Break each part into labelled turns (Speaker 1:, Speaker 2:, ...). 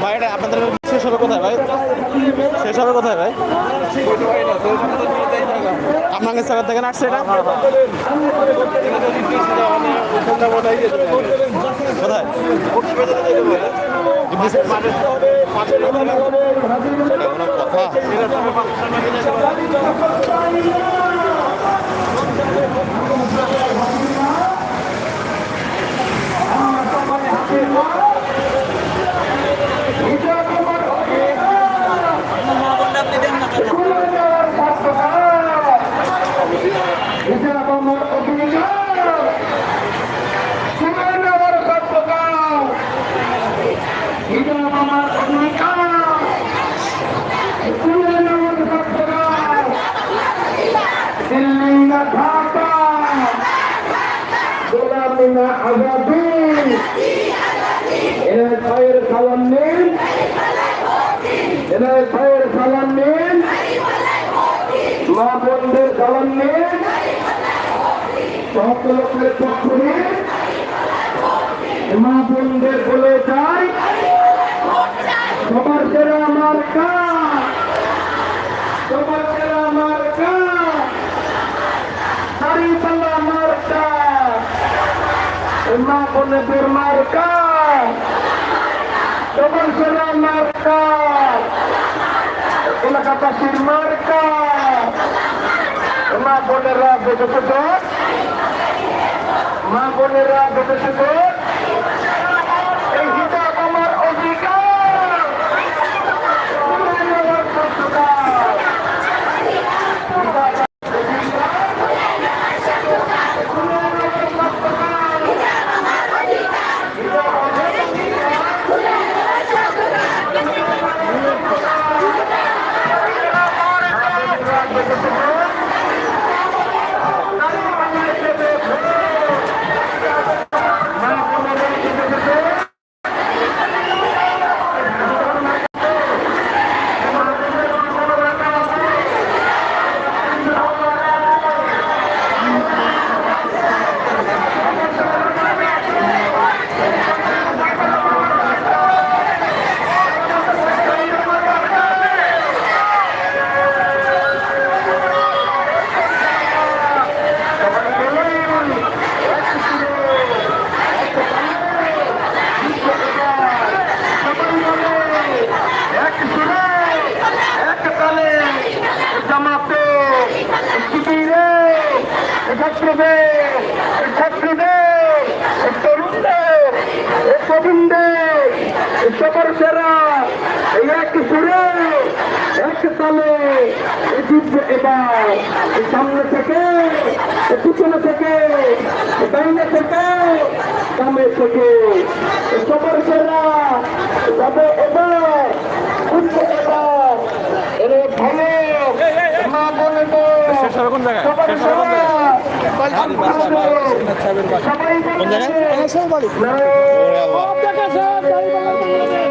Speaker 1: ভাই এটা আপনাদের শেষ হবে কোথায় ভাই শেষ হবে কোথায় ভাই আপনাকে সাগর থেকে আসছে এটা। কোথায়? কথা।
Speaker 2: আজাদি সহকলকের পক্ষ নিন মা বোনদের বলে যাই সবার সেরা আমার কাজ সবার সেরা আমার কাজ দাঁড়িয়ে আমার কাজ মা বোনদের মার কাজ সবার সেরা আমার কাজ, এলাকাবাসীর মার মা বোনেরা বেঁচেছে তো এই হিসাব আমার অধিকার তুলে নেওয়ার অধিকার। এক সুরে এক তালে জামাতে শিবিরে ছাত্রদের ছাত্রীদের তরুণদের প্রবীণদের সবার সেরা এই এক সুরে এক তালে জিতবে এবার সামনে থেকে পিছনে থেকে ডাইনে থেকে সামনে থেকে সবার সেরা তবে এবার উঠবে এবার এরে ভালো মা বলে তো সবার
Speaker 1: কোন জায়গায়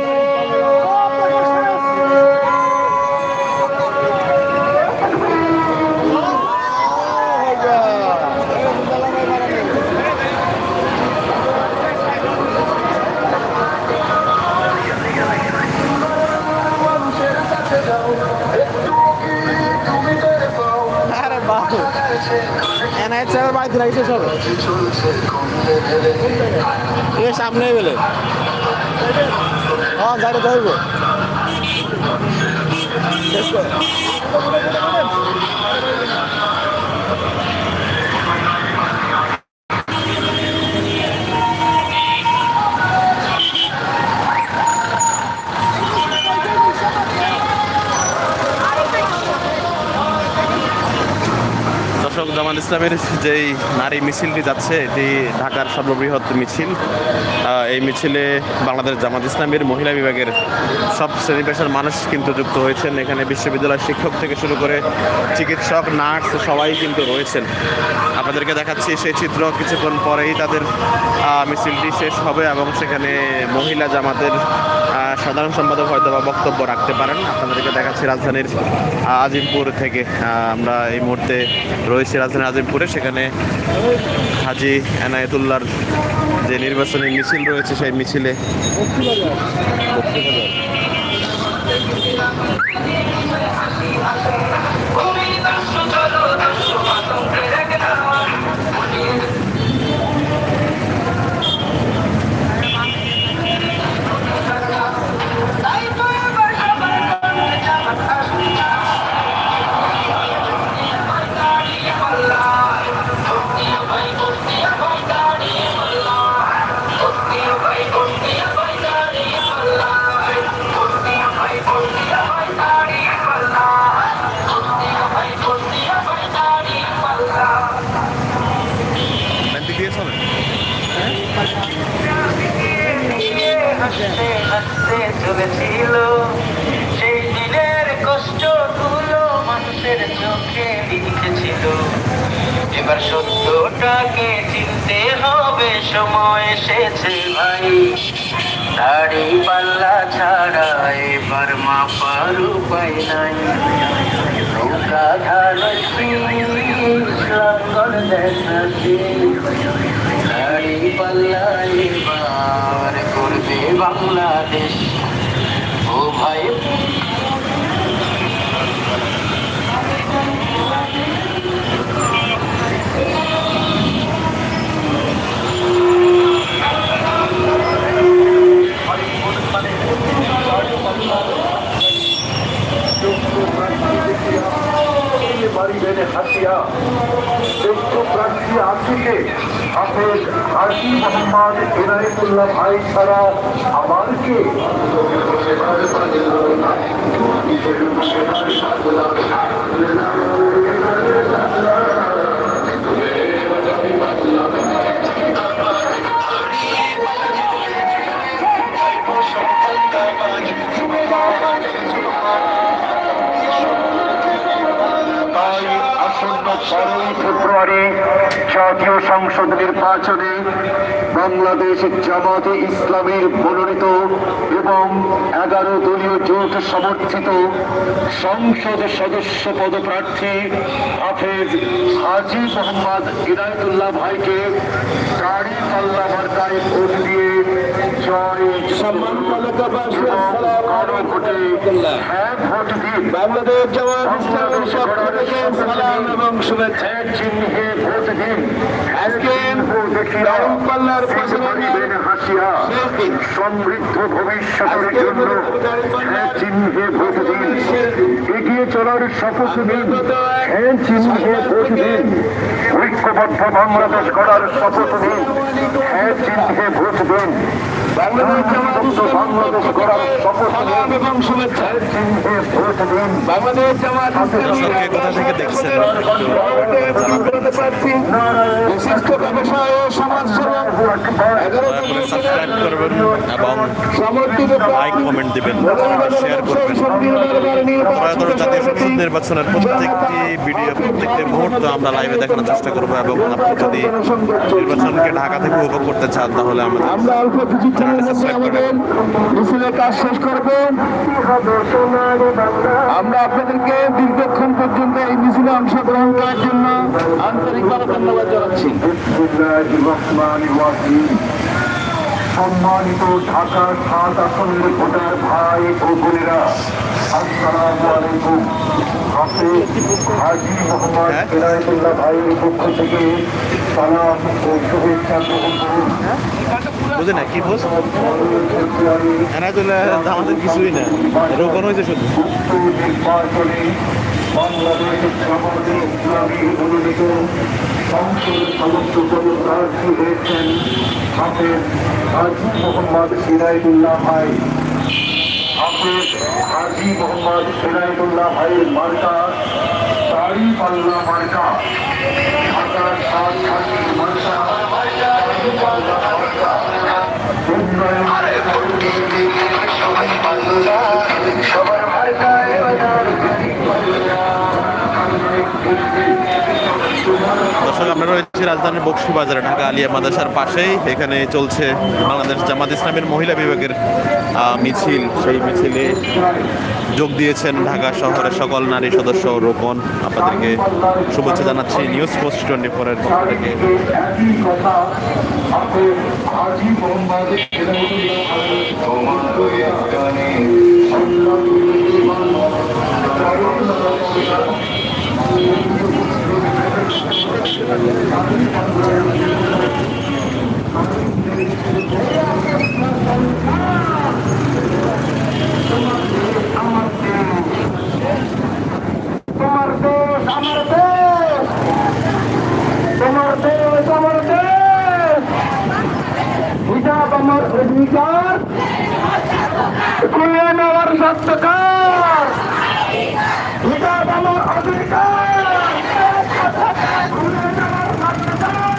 Speaker 1: বাবু এনআইএ চ্যানেল বাড়িতে রাখি সব এ সামনে গেলে। হ্যাঁ যাইতে তো। শেষ করে। দর্শক, জামাল ইসলামের যেই নারী মিছিলটি যাচ্ছে, এটি ঢাকার সর্ববৃহৎ মিছিল। এই মিছিলে বাংলাদেশ জামাত ইসলামের মহিলা বিভাগের সব শ্রেণি পেশার মানুষ কিন্তু যুক্ত হয়েছেন। এখানে বিশ্ববিদ্যালয়ের শিক্ষক থেকে শুরু করে চিকিৎসক, নার্স সবাই কিন্তু রয়েছেন। আপনাদেরকে দেখাচ্ছি সেই চিত্র। কিছুক্ষণ পরেই তাদের মিছিলটি শেষ হবে এবং সেখানে মহিলা জামাতের সাধারণ সম্পাদক হয়তো বা বক্তব্য রাখতে পারেন। আপনাদেরকে দেখাচ্ছি রাজধানীর আজিমপুর থেকে। আমরা এই মুহূর্তে রয়েছি রাজধানীর আজিমপুরে। সেখানে হাজি এনায়েতুল্লাহর যে নির্বাচনী মিছিল রয়েছে, সেই মিছিলে
Speaker 3: সময় এসেছে ভাই। দাড়ি পাল্লা ছাড়া এবার মাপার উপায় নাই। নৌকা ধারছি লঙ্গল দেখাচ্ছি দাড়ি পাল্লা এবার করবে বাংলাদেশ। ও ভাই
Speaker 4: বাড়িবেন হাসিয়া যোগ্য প্রার্থী আসিকে হাফেজ হাজি মোহাম্মদ ইনায়তুল্লাহ ভাই ছাড়া আমার কে? তাই ফেব্রুয়ারি জামাতে ইসলামের মনোনীত এবং এগারো দলীয় সমর্থিত সংসদ সদস্য পদপ্রার্থী হাফেজ ভাইকে গাড়ি পাল্লা ভোট দিয়ে
Speaker 1: বাংলাদেশ জামাত ইসলামের পক্ষ থেকে সালাম এবং শুভেচ্ছা।
Speaker 4: হ্যাঁ চিহ্নে ভোট দিন
Speaker 1: আজকে দিন।
Speaker 4: সমৃদ্ধ ভবিষ্যতের জন্য হ্যাঁ চিহ্নে ভোট দিন। এগিয়ে চলার শপথ নিন। হ্যাঁ চিহ্নে ভোট দিন। ঐক্যবদ্ধ বাংলাদেশ গড়ার শপথ নিন। হ্যাঁ চিহ্নে ভোট দিন।
Speaker 1: বাংলাদেশ
Speaker 4: বাংলাদেশ
Speaker 5: কোথা থেকে দিবেন নির্বাচনের প্রত্যেকটি ভিডিও প্রত্যেকটি মুহূর্ত আমরা লাইভে দেখানোর চেষ্টা করব এবং আপনি যদি নির্বাচনকে ঢাকা থেকে উপভোগ করতে চান তাহলে আমাদের
Speaker 1: মিছিলের কাজ শেষ করব। আমরা আপনাদেরকে দীর্ঘক্ষণ পর্যন্ত এই মিছিলে অংশগ্রহণ করার জন্য আন্তরিকভাবে ধন্যবাদ জানাচ্ছি।
Speaker 4: সম্মানিত ঢাকা সাত আসনের ভোটার ভাই ও বোনেরা
Speaker 2: আসসালামু আলাইকুম হাফেজ হাজি মোহাম্মদ
Speaker 1: হ্যাঁ?
Speaker 2: এনায়েতুল্লাহ ভাইয়ের পক্ষ থেকে সালাম ও শুভেচ্ছা গ্রহণ করুন।
Speaker 1: বুঝে না কি
Speaker 2: ফেব্রুয়ারি
Speaker 1: এনায়তুল্লাহ আমাদের কিছুই না। রোপণ হয়েছে শুধু।
Speaker 2: নির্বাচনে বাংলাদেশ জামাতে ইসলামী অনুষ্ঠিত সংসদ সদস্য পদে প্রার্থী হয়েছেন হাফেজ হাজি মোহাম্মদ সিরাজুল্লাহ ভাই। হাফেজ হাজি মোহাম্মদ সিরাজুল্লাহ ভাইয়ের মার্কা তারি পাল্লা মার্কা ঢাকার সাত হাজি মার্কা পাল্লা সবার মার্কায়
Speaker 1: দর্শক আমরা রয়েছি রাজধানীর বক্সি বাজারে ঢাকা আলিয়া মাদ্রাসার পাশেই। এখানে চলছে বাংলাদেশ জামাত ইসলামের মহিলা বিভাগের মিছিল। সেই মিছিলে যোগ দিয়েছেন ঢাকা শহরের সকল নারী সদস্য রোপণ। আপনাদেরকে শুভেচ্ছা জানাচ্ছি নিউজ পোস্ট টোয়েন্টি ফোরের পক্ষ থেকে।
Speaker 2: কথা হাফেজ হাজি মোহাম্মদ তোমার দেশ আমার দেশ তোমার দেশ আমার দেশ হিজাব আমার অধিকার খুলে নেওয়ার সত্যকার হিজাব আমার অধিকার খুলে নেওয়ার সত্যকার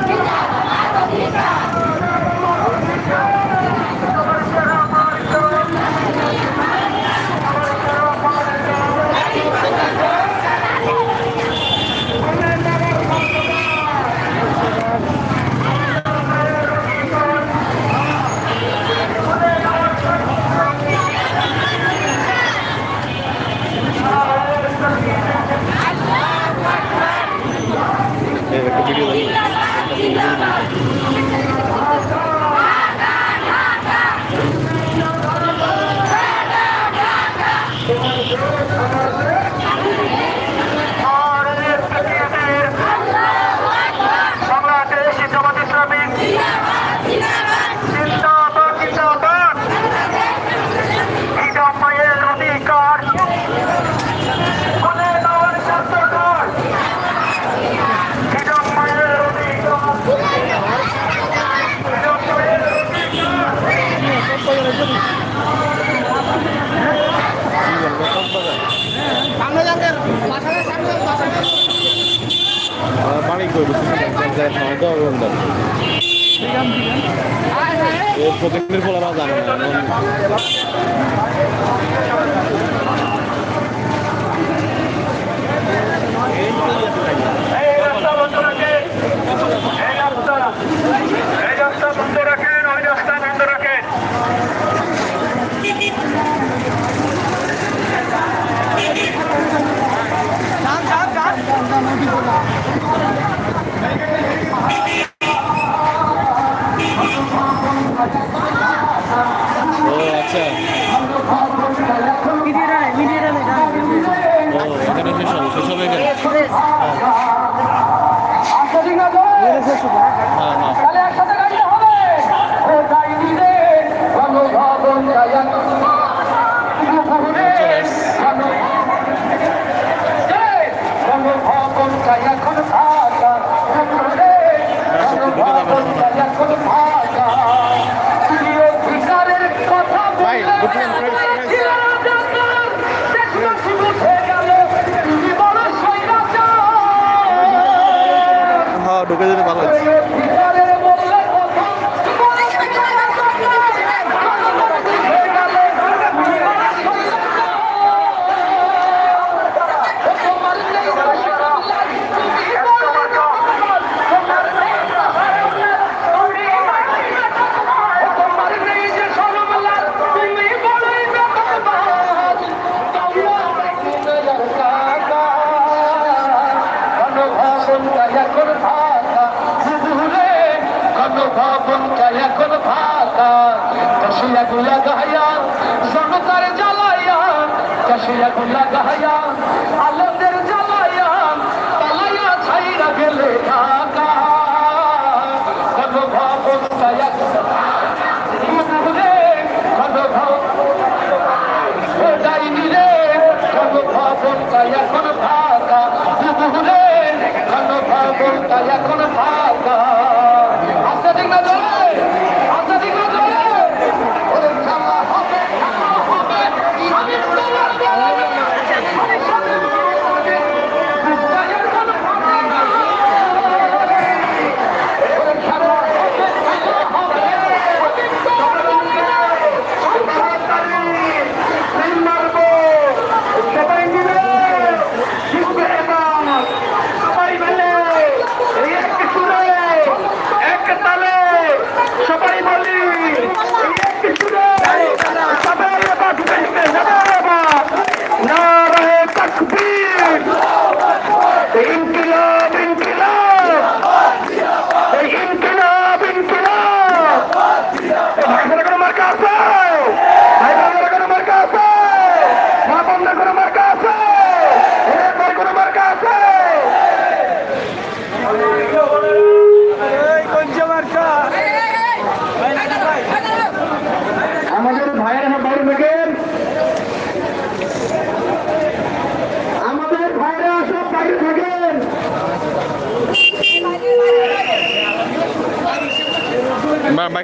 Speaker 1: এই একটা ভিডিও দেখুন।
Speaker 2: বাংলাদেশ জামাত ইসলামী জিন্দাবাদ জিন্দাবাদ হিজাব মায়ের অধিকার খুলে দেওয়ার সত্যকার হিজাব মায়ের অধিকার হিজাব মায়ের
Speaker 1: বাড়ি করব প্রত্যেকদিন ফলারা জানে না এমন
Speaker 2: এই রাস্তা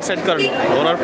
Speaker 1: सेट कर लो। डॉलर